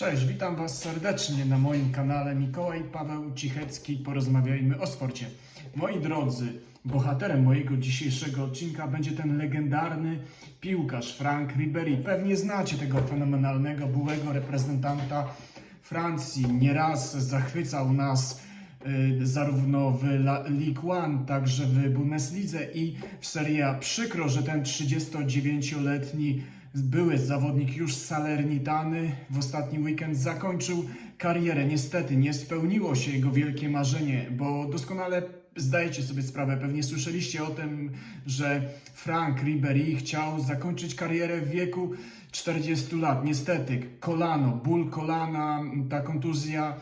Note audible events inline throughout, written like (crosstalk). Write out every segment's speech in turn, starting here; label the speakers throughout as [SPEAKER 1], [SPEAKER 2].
[SPEAKER 1] Cześć, witam Was serdecznie na moim kanale Mikołaj Paweł Cichecki. Porozmawiajmy o sporcie. Moi drodzy, bohaterem mojego dzisiejszego odcinka będzie ten legendarny piłkarz Frank Ribery. Pewnie znacie tego fenomenalnego byłego reprezentanta Francji. Nieraz zachwycał nas y, zarówno w La Ligue 1, także w Bundeslidze i w Serie A. Przykro, że ten 39-letni były zawodnik już z Salernitany w ostatni weekend zakończył karierę. Niestety nie spełniło się jego wielkie marzenie, bo doskonale zdajecie sobie sprawę, pewnie słyszeliście o tym, że Frank Ribery chciał zakończyć karierę w wieku 40 lat. Niestety kolano, ból kolana, ta kontuzja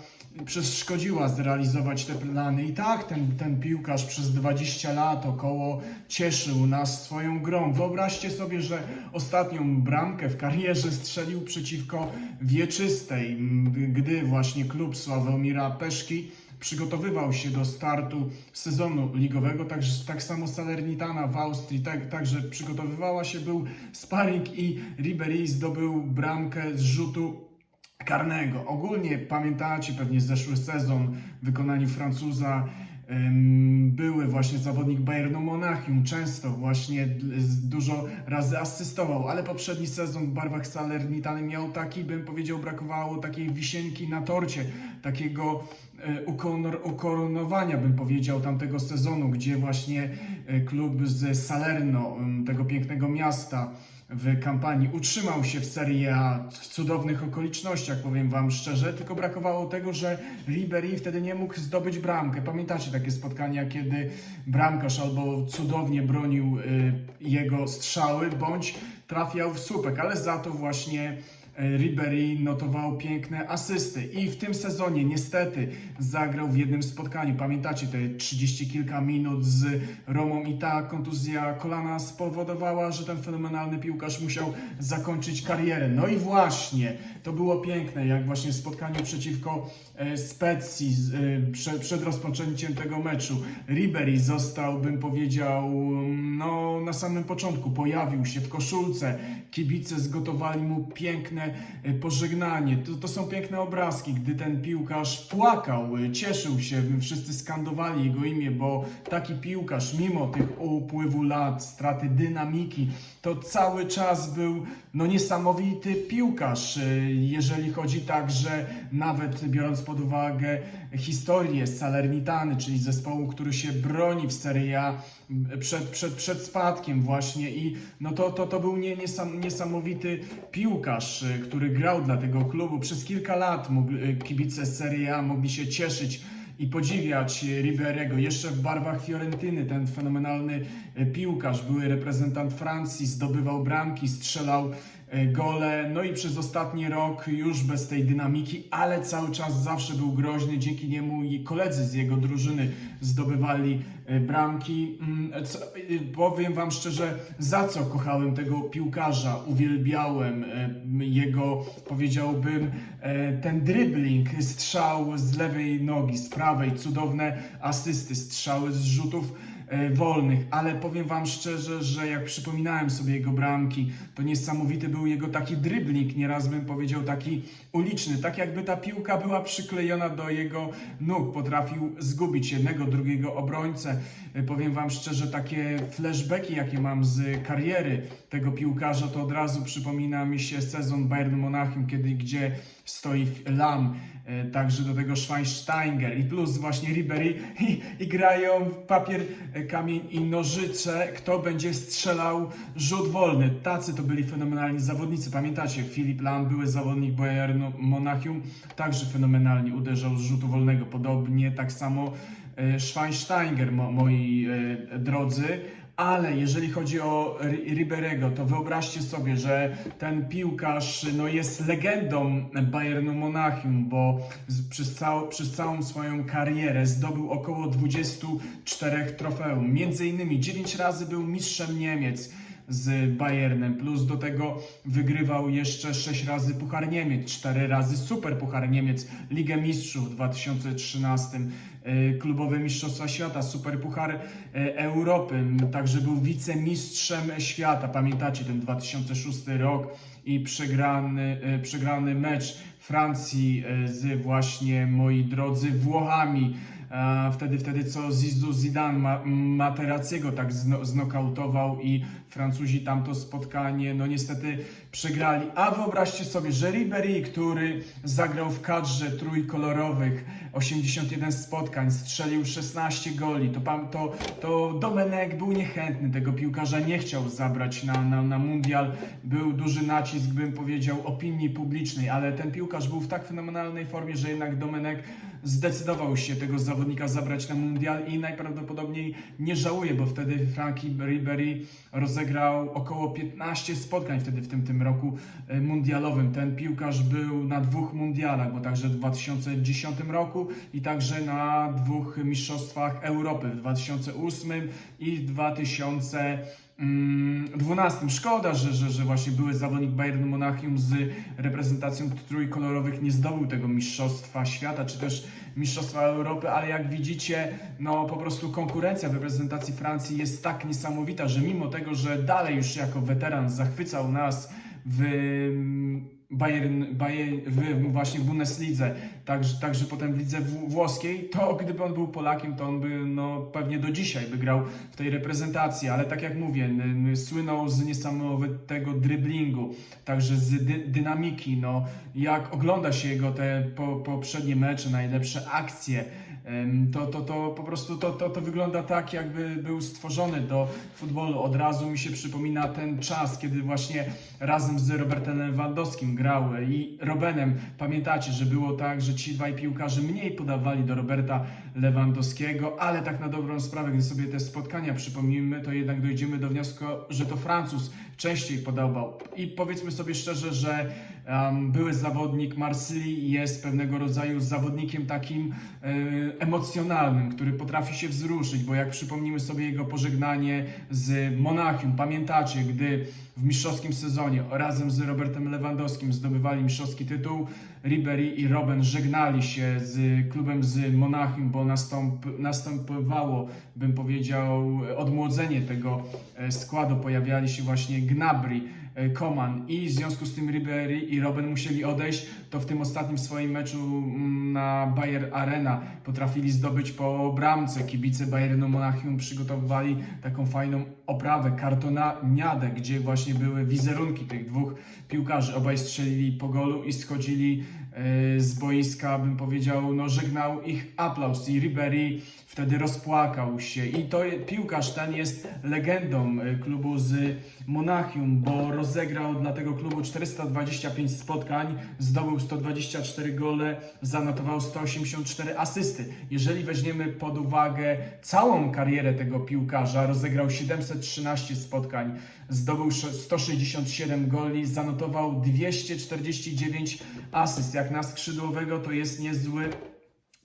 [SPEAKER 1] przeszkodziła zrealizować te plany. I tak ten, ten piłkarz przez 20 lat około cieszył nas swoją grą. Wyobraźcie sobie, że ostatnią bramkę w karierze strzelił przeciwko Wieczystej, gdy właśnie klub Sławomira Peszki przygotowywał się do startu sezonu ligowego, także tak samo Salernitana w Austrii tak, także przygotowywała się, był sparring i Ribery zdobył bramkę z rzutu karnego. Ogólnie pamiętacie pewnie zeszły sezon w wykonaniu Francuza były właśnie zawodnik Bayernu Monachium, często właśnie dużo razy asystował, ale poprzedni sezon w barwach Salernitany miał taki, bym powiedział, brakowało takiej wisienki na torcie, takiego e, ukoronowania, bym powiedział, tamtego sezonu, gdzie właśnie e, klub z Salerno, tego pięknego miasta, w kampanii utrzymał się w Serie A w cudownych okolicznościach, powiem Wam szczerze, tylko brakowało tego, że Ribery wtedy nie mógł zdobyć bramkę. Pamiętacie takie spotkania, kiedy bramkarz albo cudownie bronił y, jego strzały, bądź trafiał w słupek, ale za to właśnie Ribery notował piękne asysty i w tym sezonie niestety zagrał w jednym spotkaniu. Pamiętacie te 30 kilka minut z Romą i ta kontuzja kolana spowodowała, że ten fenomenalny piłkarz musiał zakończyć karierę. No i właśnie, to było piękne, jak właśnie w spotkaniu przeciwko e, Specji z- e, prze, przed rozpoczęciem tego meczu. Ribery został, bym powiedział, no na samym początku pojawił się w koszulce. Kibice zgotowali mu piękne e, pożegnanie. To, to są piękne obrazki, gdy ten piłkarz płakał, e, cieszył się, wszyscy skandowali jego imię, bo taki piłkarz, mimo tych upływu lat, straty dynamiki, to cały czas był no, niesamowity piłkarz, e, jeżeli chodzi także, nawet biorąc pod uwagę historię Salernitany, czyli zespołu, który się broni w Serie A przed, przed, przed spadkiem właśnie i no to, to, to był nie, niesam, niesamowity piłkarz, e, który grał dla tego klubu. Przez kilka lat mogli, e, kibice Serie A mogli się cieszyć i podziwiać Riberego. Jeszcze w barwach Fiorentyny ten fenomenalny e, piłkarz, były reprezentant Francji, zdobywał bramki, strzelał gole, no i przez ostatni rok już bez tej dynamiki, ale cały czas zawsze był groźny, dzięki niemu i koledzy z jego drużyny zdobywali e, bramki. Mm, Co, e, powiem wam szczerze, za co kochałem tego piłkarza, uwielbiałem e, jego, powiedziałbym, e, ten dribbling, strzał z lewej nogi, z prawej, cudowne asysty, strzały z rzutów. e, wolnych, ale powiem Wam szczerze, że jak przypominałem sobie jego bramki, to niesamowity był jego taki dribbling, nieraz bym powiedział taki uliczny, tak jakby ta piłka była przyklejona do jego nóg, potrafił zgubić jednego, drugiego obrońcę. E, Powiem Wam szczerze, takie flashbacki, jakie mam z kariery tego piłkarza, to od razu przypomina mi się sezon Bayern Monachium, kiedy gdzie stoi Lam, e, także do tego Schweinsteiger i plus właśnie Ribery i, i grają w papier, e, kamień i nożyce, kto będzie strzelał rzut wolny. Tacy to byli fenomenalni zawodnicy. Pamiętacie, Filip Lam, były zawodnik Bayernu Monachium, także fenomenalnie uderzał z rzutu wolnego. Podobnie tak samo e, Schweinsteiger, mo, moi drodzy. Ale jeżeli chodzi o Ri- Riberego, to wyobraźcie sobie, że ten piłkarz no, jest legendą Bayernu Monachium, bo przez, cał, przez całą swoją karierę zdobył około 24 trofeum. Między innymi 9 razy był mistrzem Niemiec z Bayernem, plus do tego wygrywał jeszcze 6 razy Puchar Niemiec, 4 razy Super Puchar Niemiec, Ligę Mistrzów w 2013, e, klubowe Mistrzostwa Świata, Super Puchar e, Europy, także był wicemistrzem świata, pamiętacie ten 2006 rok i przegrany, e, przegrany mecz Francji e, z właśnie, moi drodzy, Włochami. Wtedy, wtedy co Zizou Zidane ma, Materaciego tak zno, znokautował i Francuzi tamto spotkanie, no niestety przegrali. A wyobraźcie sobie, że Ribéry, który zagrał w kadrze trójkolorowych 81 spotkań, strzelił 16 goli, to, to, to Domenek był niechętny tego piłkarza, nie chciał zabrać na, na, na mundial. Był duży nacisk, bym powiedział, opinii publicznej, ale ten piłkarz był w tak fenomenalnej formie, że jednak Domenek zdecydował się tego zawodnika zabrać na mundial i najprawdopodobniej nie żałuje, bo wtedy Frankie Ribery rozegrał około 15 spotkań wtedy w tym, tym roku e, mundialowym. Ten piłkarz był na dwóch mundialach, bo także w 2010 roku i także na dwóch mistrzostwach Europy w 2008 i w 2000 Mm, 12. Szkoda, że, że, że właśnie były zawodnik Bayernu Monachium z reprezentacją trójkolorowych nie zdobył tego mistrzostwa świata, czy też mistrzostwa Europy, ale jak widzicie, no po prostu konkurencja w reprezentacji Francji jest tak niesamowita, że mimo tego, że dalej już jako weteran zachwycał nas w mm, Bayern, Bayern w właśnie w Bundeslidze, także, także potem w lidze włoskiej, to gdyby on był Polakiem, to on by no, pewnie do dzisiaj by grał w tej reprezentacji, ale tak jak mówię, słynął z niesamowitego driblingu, także z dy, dynamiki, no. Jak ogląda się jego te po, poprzednie mecze, najlepsze akcje, to, to, to po prostu to, to, to wygląda tak, jakby był stworzony do futbolu. Od razu mi się przypomina ten czas, kiedy właśnie razem z Robertem Lewandowskim grał i Robenem. Pamiętacie, że było tak, że ci dwaj piłkarze mniej podawali do Roberta Lewandowskiego, ale tak na dobrą sprawę, gdy sobie te spotkania przypomnimy, to jednak dojdziemy do wniosku, że to Francuz częściej podawał. I powiedzmy sobie szczerze, że um, były zawodnik Marsylii jest pewnego rodzaju zawodnikiem takim e, emocjonalnym, który potrafi się wzruszyć, bo jak przypomnimy sobie jego pożegnanie z Monachium, pamiętacie, gdy w mistrzowskim sezonie razem z Robertem Lewandowskim zdobywali mistrzowski tytuł, Ribery i Robben żegnali się z klubem z Monachium, bo nastąp, następowało, bym powiedział, odmłodzenie tego e, składu. Pojawiali się właśnie Gnabry, Koman i w związku z tym Ribery i Robben musieli odejść, to w tym ostatnim swoim meczu mm, na Bayer Arena potrafili zdobyć po bramce. Kibice Bayernu Monachium przygotowywali taką fajną oprawę, kartonaniadę, gdzie właśnie były wizerunki tych dwóch piłkarzy. Obaj strzelili po golu i schodzili e, z boiska, bym powiedział, no żegnał ich aplauz i Ribery wtedy rozpłakał się i to piłkarz ten jest legendą e, klubu z Monachium, bo rozegrał dla tego klubu 425 spotkań, zdobył 124 gole, zanotował 184 asysty. Jeżeli weźmiemy pod uwagę całą karierę tego piłkarza, rozegrał 713 spotkań, zdobył sz- 167 goli, zanotował 249 asyst. Jak na skrzydłowego to jest niezły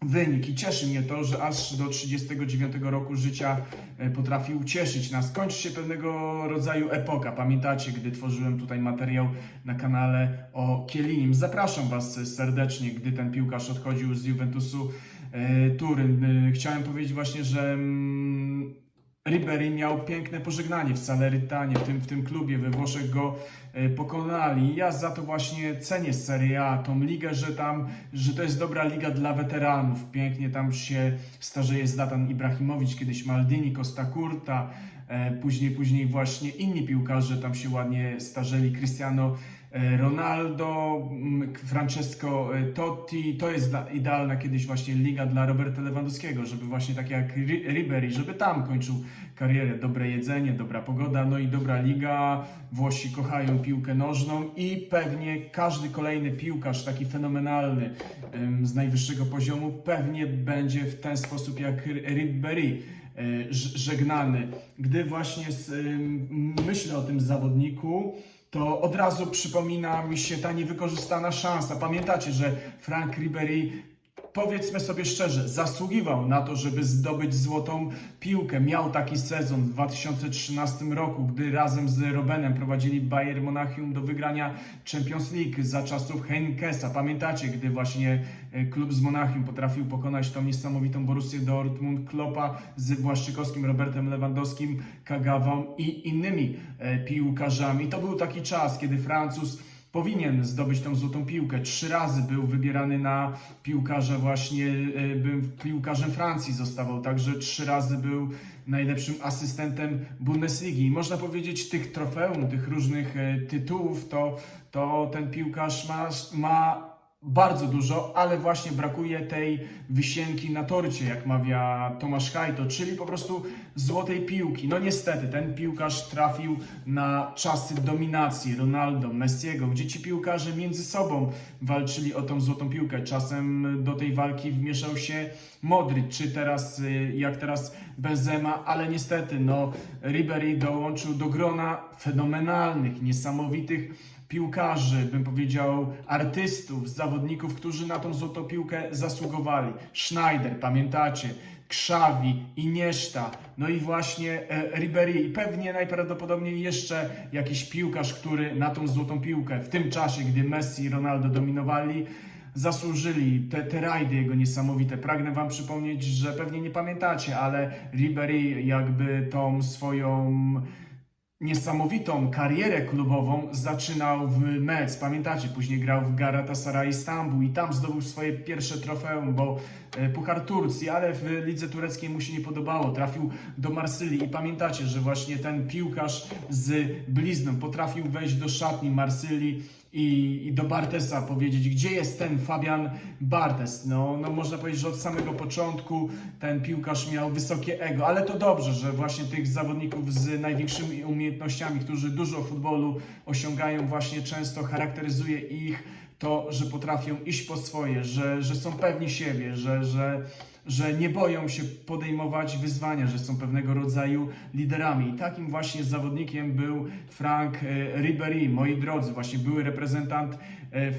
[SPEAKER 1] wynik i cieszy mnie to, że aż do 39 roku życia e, potrafił cieszyć nas. Kończy się pewnego rodzaju epoka. Pamiętacie, gdy tworzyłem tutaj materiał na kanale o Kielinim. Zapraszam Was serdecznie, gdy ten piłkarz odchodził z Juventusu e, Turyn. E, Chciałem powiedzieć właśnie, że mm, Ribery miał piękne pożegnanie w Salernitanie, w tym, w tym klubie we Włoszech go pokonali. Ja za to właśnie cenię Serie A, tą ligę, że tam, że to jest dobra liga dla weteranów. Pięknie tam się starzeje Zlatan Ibrahimowicz, kiedyś Maldini, Costa Curta, e, później, później właśnie inni piłkarze tam się ładnie starzeli, Cristiano e, Ronaldo, mm, Francesco e, Totti, to jest idealna kiedyś właśnie liga dla Roberta Lewandowskiego, żeby właśnie tak jak Ri- Ribery, żeby tam kończył karierę, dobre jedzenie, dobra pogoda, no i dobra liga, Włosi kochają piłkę nożną i pewnie każdy kolejny piłkarz taki fenomenalny z najwyższego poziomu pewnie będzie w ten sposób jak Ribery e, żegnany. Gdy właśnie z, myślę o tym zawodniku, to od razu przypomina mi się ta niewykorzystana szansa. Pamiętacie, że Frank Ribery, powiedzmy sobie szczerze, zasługiwał na to, żeby zdobyć złotą piłkę. Miał taki sezon w 2013 roku, gdy razem z Robenem prowadzili Bayern Monachium do wygrania Champions League za czasów Henkesa. Pamiętacie, gdy właśnie e, klub z Monachium potrafił pokonać tą niesamowitą Borussię Dortmund, Klopa z Błaszczykowskim, Robertem Lewandowskim, Kagawą i innymi e, piłkarzami. To był taki czas, kiedy Francuz powinien zdobyć tą złotą piłkę. Trzy razy był wybierany na piłkarza właśnie, e, był piłkarzem Francji zostawał, także trzy razy był najlepszym asystentem Bundesligi. I można powiedzieć tych trofeum, tych różnych e, tytułów, to, to ten piłkarz ma, ma bardzo dużo, ale właśnie brakuje tej wisienki na torcie, jak mawia Tomasz Hajto, czyli po prostu złotej piłki. No niestety, ten piłkarz trafił na czasy dominacji Ronaldo, Messiego, gdzie ci piłkarze między sobą walczyli o tą złotą piłkę. Czasem do tej walki wmieszał się Modric, czy teraz, y, jak teraz Benzema, ale niestety, no, Ribery dołączył do grona fenomenalnych, niesamowitych piłkarzy, bym powiedział artystów, zawodników, którzy na tą złotą piłkę zasługowali. Schneider, pamiętacie, Krzawi, Inieszta, no i właśnie e, Ribery i pewnie najprawdopodobniej jeszcze jakiś piłkarz, który na tą złotą piłkę w tym czasie, gdy Messi i Ronaldo dominowali, zasłużyli te, te rajdy jego niesamowite. Pragnę Wam przypomnieć, że pewnie nie pamiętacie, ale Ribery jakby tą swoją niesamowitą karierę klubową zaczynał w Metz. Pamiętacie, później grał w Galatasaray Stambuł i tam zdobył swoje pierwsze trofeum, bo e, Puchar Turcji, ale w lidze tureckiej mu się nie podobało. Trafił do Marsylii i pamiętacie, że właśnie ten piłkarz z blizną potrafił wejść do szatni Marsylii i, i do Bartesa powiedzieć, gdzie jest ten Fabian Bartes. No, no można powiedzieć, że od samego początku ten piłkarz miał wysokie ego, ale to dobrze, że właśnie tych zawodników z największymi umiejętnościami, którzy dużo futbolu osiągają, właśnie często charakteryzuje ich to, że potrafią iść po swoje, że, że są pewni siebie, że, że, że nie boją się podejmować wyzwania, że są pewnego rodzaju liderami. I takim właśnie zawodnikiem był Frank e, Ribery, moi drodzy, właśnie były reprezentant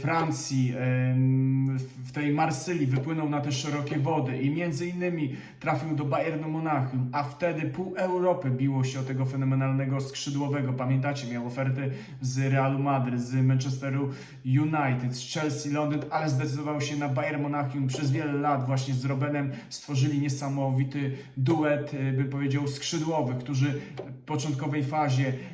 [SPEAKER 1] Francji em, w tej Marsylii, wypłynął na te szerokie wody i między innymi trafił do Bayernu Monachium, a wtedy pół Europy biło się o tego fenomenalnego skrzydłowego. Pamiętacie, miał oferty z Realu Madryt, z Manchesteru United, z Chelsea Londyn, ale zdecydował się na Bayern Monachium. Przez wiele lat właśnie z Robenem stworzyli niesamowity duet, e, bym powiedział, skrzydłowy, którzy w początkowej fazie e,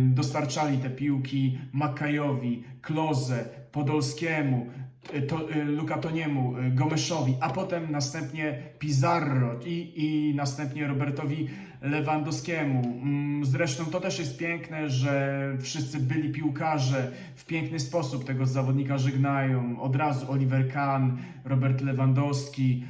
[SPEAKER 1] dostarczali te piłki Makajowi, Kloze, Podolskiemu, e, to, e, Lukatoniemu, e, Gomeszowi, a potem następnie Pizarro i, i następnie Robertowi Lewandowskiemu. Mm, Zresztą to też jest piękne, że wszyscy byli piłkarze w piękny sposób tego zawodnika żegnają. Od razu Oliver Kahn, Robert Lewandowski,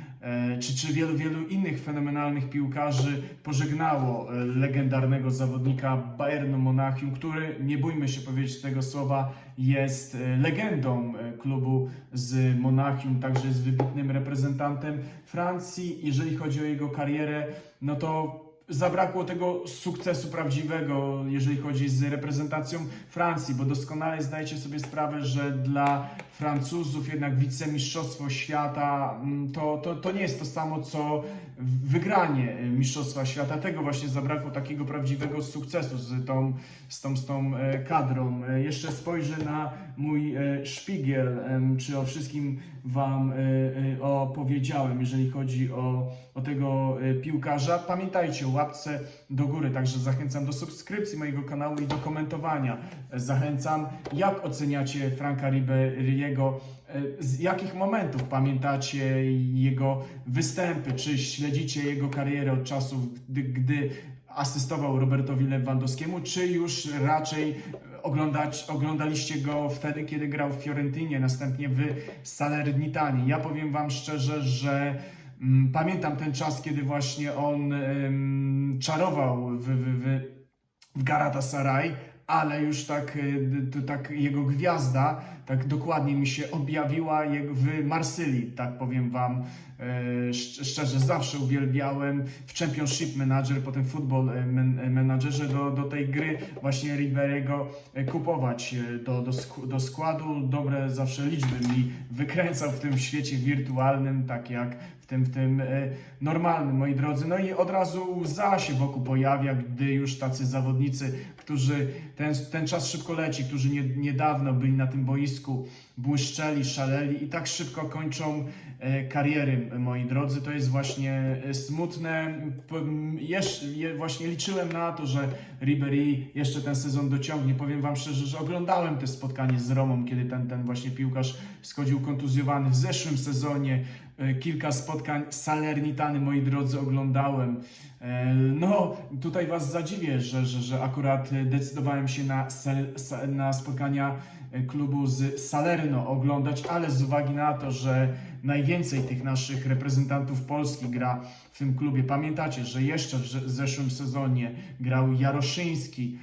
[SPEAKER 1] czy, czy wielu, wielu innych fenomenalnych piłkarzy pożegnało e, legendarnego zawodnika Bayernu Monachium, który, nie bójmy się powiedzieć tego słowa, jest e, legendą e, klubu z Monachium, także jest wybitnym reprezentantem Francji. Jeżeli chodzi o jego karierę, no to zabrakło tego sukcesu prawdziwego, jeżeli chodzi z reprezentacją Francji, bo doskonale zdajecie sobie sprawę, że dla Francuzów jednak wicemistrzostwo świata mm, to, to, to nie jest to samo, co wygranie e, Mistrzostwa Świata. Tego właśnie zabrakło takiego prawdziwego sukcesu z tą, z tą, z tą e, kadrą. E, Jeszcze spojrzę na mój szpigiel, czy o wszystkim Wam opowiedziałem, jeżeli chodzi o, o tego piłkarza. Pamiętajcie o łapce do góry, także zachęcam do subskrypcji mojego kanału i do komentowania. Zachęcam, jak oceniacie Franka Ribery'ego, z jakich momentów pamiętacie jego występy, czy śledzicie jego karierę od czasów, gdy, gdy asystował Robertowi Lewandowskiemu, czy już raczej oglądać, oglądaliście go wtedy, kiedy grał w Fiorentinie, następnie w Salernitanie. Ja powiem Wam szczerze, że mm, pamiętam ten czas, kiedy właśnie on em, czarował w, w, w, ale już tak, e, to tak jego gwiazda tak dokładnie mi się objawiła jak w Marsylii, tak powiem wam e, szcz- szczerze, zawsze uwielbiałem w Championship Manager, potem Football e, Men- Managerze do, do tej gry właśnie Ribery'ego e, kupować e, do, do, do składu. Dobre zawsze liczby mi wykręcał w tym świecie wirtualnym, tak jak tym, w tym e, normalnym, moi drodzy. No i od razu łza się wokół pojawia, gdy już tacy zawodnicy, którzy ten, ten czas szybko leci, którzy nie, niedawno byli na tym boisku, błyszczeli, szaleli i tak szybko kończą e, kariery, moi drodzy. To jest właśnie e, smutne. Jeszcze, je- właśnie liczyłem na to, że Ribery jeszcze ten sezon dociągnie. Powiem Wam szczerze, że oglądałem te spotkanie z Romą, kiedy ten, ten właśnie piłkarz schodził kontuzjowany w zeszłym sezonie. E, Kilka spotkań Salernitany, moi drodzy, oglądałem. E, No, tutaj Was zadziwię, że, że, że akurat decydowałem się na, na spotkania e, klubu z Salerno oglądać, ale z uwagi na to, że najwięcej tych naszych reprezentantów Polski gra w tym klubie. Pamiętacie, że jeszcze w zeszłym sezonie grał Jaroszyński,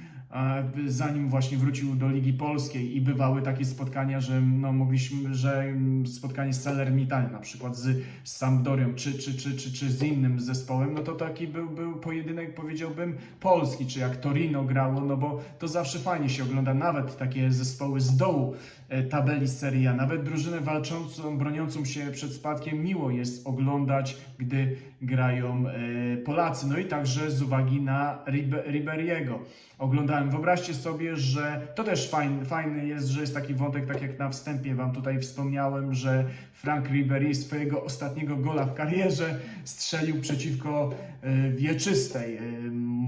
[SPEAKER 1] zanim właśnie wrócił do Ligi Polskiej i bywały takie spotkania, że no, mogliśmy, że mm, spotkanie z Salernitany na przykład z Sampdorią czy, czy, czy, czy, czy z innym zespołem, no to taki był, był pojedynek powiedziałbym polski, czy jak Torino grało, no bo to zawsze fajnie się ogląda, nawet takie zespoły z dołu e, tabeli Serie A, nawet drużynę walczącą, broniącą się przed spadkiem miło jest oglądać, gdy grają e, Polacy, no i także z uwagi na Ribe, Riberiego oglądałem. Wyobraźcie sobie, że to też fajny jest, że jest taki wątek, tak jak na wstępie Wam tutaj wspomniałem, że Frank Ribery swojego ostatniego gola w karierze strzelił przeciwko e, Wieczystej.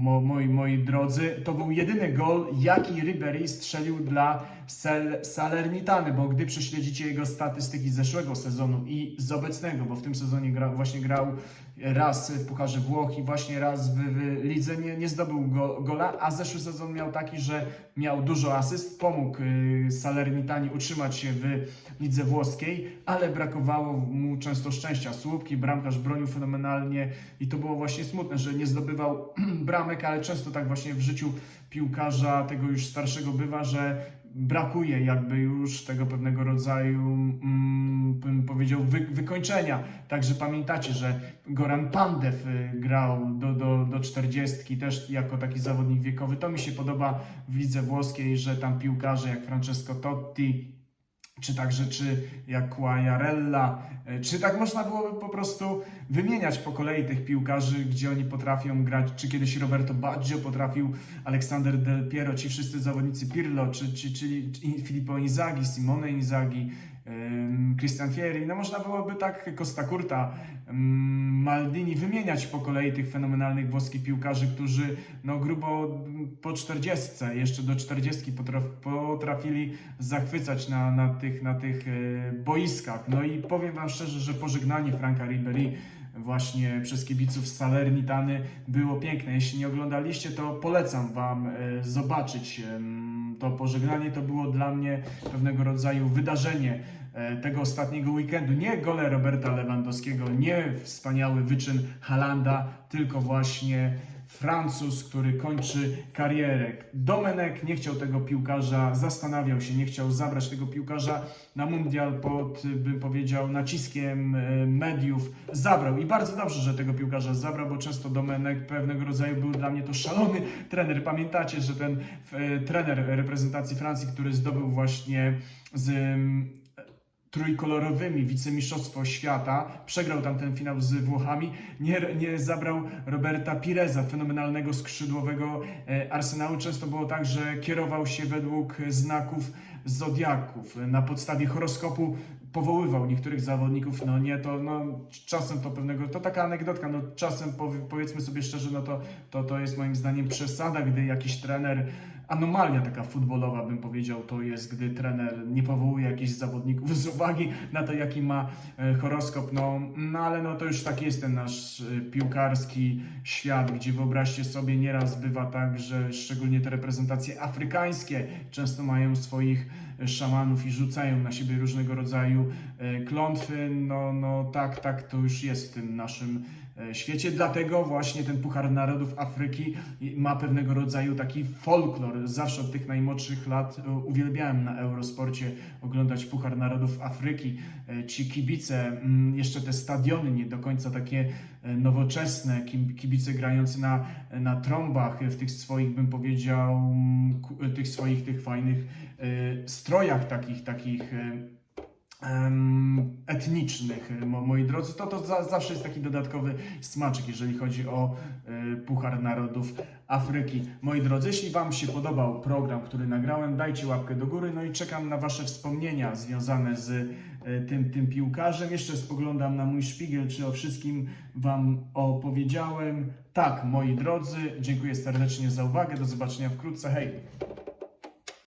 [SPEAKER 1] Mo, moi, moi drodzy, to był jedyny gol, jaki Ribery strzelił dla Sel, Salernitany, bo gdy prześledzicie jego statystyki z zeszłego sezonu i z obecnego, bo w tym sezonie gra, właśnie grał raz w Pucharze Włoch i właśnie raz w, w lidze nie, nie zdobył go, gola, a zeszły sezon miał taki, że miał dużo asyst, pomógł y, Salernitani utrzymać się w lidze włoskiej, ale brakowało mu często szczęścia. Słupki, bramkarz bronił fenomenalnie i to było właśnie smutne, że nie zdobywał (clears throat) bramek, ale często tak właśnie w życiu piłkarza tego już starszego bywa, że brakuje jakby już tego pewnego rodzaju, mm, bym powiedział, wy, wykończenia. Także pamiętacie, że Goran Pandev y, grał do, do, do 40 też jako taki zawodnik wiekowy. To mi się podoba w lidze włoskiej, że tam piłkarze jak Francesco Totti, czy także czy jak Quagliarella, y, czy tak można byłoby po prostu wymieniać po kolei tych piłkarzy, gdzie oni potrafią grać, czy kiedyś Roberto Baggio potrafił, Aleksander Del Piero, ci wszyscy zawodnicy Pirlo, czy, czy, czyli Filippo Inzaghi, Simone Inzaghi, Christian Fieri, no można byłoby tak Costa Curta, Maldini wymieniać po kolei tych fenomenalnych włoskich piłkarzy, którzy no grubo po 40, jeszcze do 40 potraf, potrafili zachwycać na, na tych, na tych e, boiskach. No i powiem Wam szczerze, że pożegnanie Franka Ribery właśnie przez kibiców z Salernitany było piękne. Jeśli nie oglądaliście, to polecam Wam e, zobaczyć to pożegnanie. To było dla mnie pewnego rodzaju wydarzenie e, tego ostatniego weekendu. Nie gole Roberta Lewandowskiego, nie wspaniały wyczyn Halanda, tylko właśnie Francuz, który kończy karierę. Domenek nie chciał tego piłkarza, zastanawiał się, nie chciał zabrać tego piłkarza na mundial pod, bym powiedział, naciskiem e, mediów. Zabrał i bardzo dobrze, że tego piłkarza zabrał, bo często Domenek pewnego rodzaju był dla mnie to szalony trener. Pamiętacie, że ten e, trener reprezentacji Francji, który zdobył właśnie z trójkolorowymi wicemistrzostwo świata, przegrał tam ten finał z Włochami, nie, nie zabrał Roberta Pireza, fenomenalnego skrzydłowego e, Arsenału. Często było tak, że kierował się według znaków zodiaków. Na podstawie horoskopu powoływał niektórych zawodników, no nie, to no, czasem to pewnego, to taka anegdotka, no czasem powie, powiedzmy sobie szczerze, no to, to, to jest moim zdaniem przesada, gdy jakiś trener anomalia taka futbolowa, bym powiedział, to jest, gdy trener nie powołuje jakichś zawodników z uwagi na to, jaki ma e, horoskop. No, no ale no to już taki jest ten nasz e, piłkarski świat, gdzie wyobraźcie sobie, nieraz bywa tak, że szczególnie te reprezentacje afrykańskie często mają swoich e, szamanów i rzucają na siebie różnego rodzaju klątwy. No, no tak, tak to już jest w tym naszym świecie. Dlatego właśnie ten Puchar Narodów Afryki ma pewnego rodzaju taki folklor. Zawsze od tych najmłodszych lat e, uwielbiałem na Eurosporcie oglądać Puchar Narodów Afryki. E, Ci kibice, mm, jeszcze te stadiony nie do końca takie e, nowoczesne, ki- kibice grający na, na trąbach, e, w tych swoich, bym powiedział, e, tych swoich tych fajnych e, strojach takich, takich e, etnicznych, mo, moi drodzy, to to za, zawsze jest taki dodatkowy smaczek, jeżeli chodzi o e, Puchar Narodów Afryki. Moi drodzy, jeśli Wam się podobał program, który nagrałem, dajcie łapkę do góry, no i czekam na Wasze wspomnienia związane z e, tym, tym piłkarzem. Jeszcze spoglądam na mój szpigiel, czy o wszystkim Wam opowiedziałem. Tak, moi drodzy, dziękuję serdecznie za uwagę, do zobaczenia wkrótce, hej!